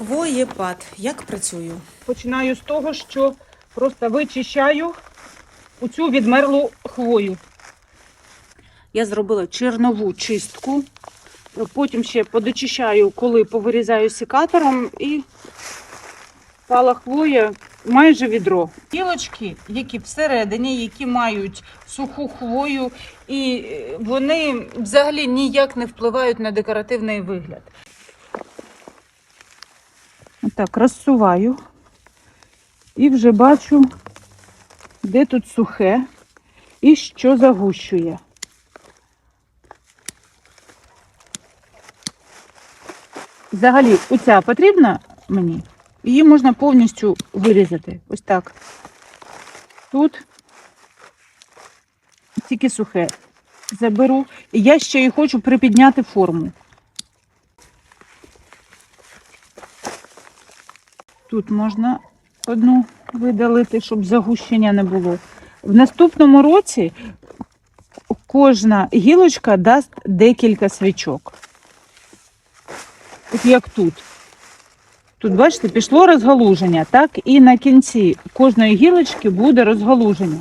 Хвоєпад. Як працюю? Починаю з того, що просто вичищаю оцю відмерлу хвою. Я зробила чернову чистку, потім ще подочищаю, коли повирізаю секатором і пала хвоя майже відро. Гілочки, які всередині, які мають суху хвою, і вони взагалі ніяк не впливають на декоративний вигляд. Так, розсуваю і вже бачу, де тут сухе і що загущує. Взагалі, оця потрібна мені. Її можна повністю вирізати. Ось так. Тут тільки сухе. Заберу. І я ще й хочу припідняти форму. Тут можна одну видалити, щоб загущення не було. В наступному році кожна гілочка дасть декілька свічок. От як тут. Тут, бачите, пішло розгалуження, так і на кінці кожної гілочки буде розгалуження.